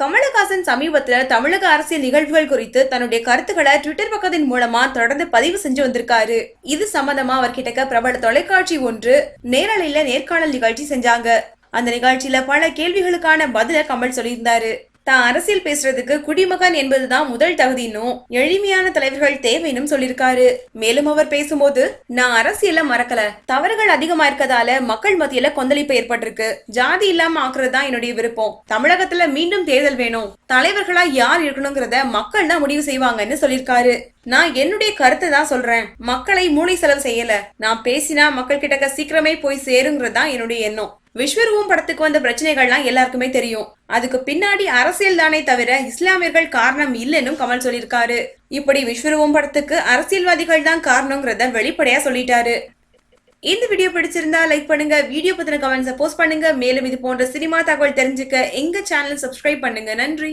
கமலஹாசன் சமீபத்தில் தமிழக அரசியல் நிகழ்வுகள் குறித்து தன்னுடைய கருத்துக்களை ட்விட்டர் பக்கத்தின் மூலமா தொடர்ந்து பதிவு செஞ்சு வந்திருக்காரு. இது சம்பந்தமா அவர்கிட்ட பிரபல தொலைக்காட்சி ஒன்று நேரலையில நேர்காணல் நிகழ்ச்சி செஞ்சாங்க. அந்த நிகழ்ச்சியில பல கேள்விகளுக்கான பதில கமல் சொல்லியிருந்தாரு. தான் அரசியல் பேசுறதுக்கு குடிமகன் என்பதுதான் முதல் தகுதினும் எளிமையான தலைவர்கள் தேவைன்னு சொல்லியிருக்காரு. மேலும் அவர் பேசும்போது நான் அரசியல மறக்கல. தவறுகள் அதிகமா இருக்கதால மக்கள் மத்தியில கொந்தளிப்பு ஏற்பட்டிருக்கு. ஜாதி இல்லாம ஆக்குறது தான் என்னுடைய விருப்பம். தமிழகத்துல மீண்டும் தேர்தல் வேணும். தலைவர்களா யார் இருக்கணுங்கிறத மக்கள் தான் முடிவு செய்வாங்கன்னு சொல்லியிருக்காரு. நான் என்னுடைய கருத்தை தான் சொல்றேன். மக்களை மூளை செலவு செய்யல. நான் பேசினா மக்கள் கிட்டக்க சீக்கிரமே போய் சேருங்கிறது தான் என்னுடைய எண்ணம். விஸ்வரூபம் படத்துக்கு வந்த பிரச்சனைகள்லாம் எல்லாருக்குமே தெரியும். அதுக்கு பின்னாடி அரசியல் தானே தவிர இஸ்லாமியர்கள் காரணம் இல்லைன்னு கமல் சொல்லியிருக்காரு. இப்படி விஸ்வரூபம் படத்துக்கு அரசியல்வாதிகள் தான் காரணங்கிறத வெளிப்படையா சொல்லிட்டாரு. இந்த வீடியோ பிடிச்சிருந்தா லைக் பண்ணுங்க வீடியோ பத்தின கமெண்ட்ஸை போஸ்ட் பண்ணுங்க. மேலும் இது போன்ற சினிமா தகவல் தெரிஞ்சுக்க எங்க சேனல் சப்ஸ்கிரைப் பண்ணுங்க. நன்றி.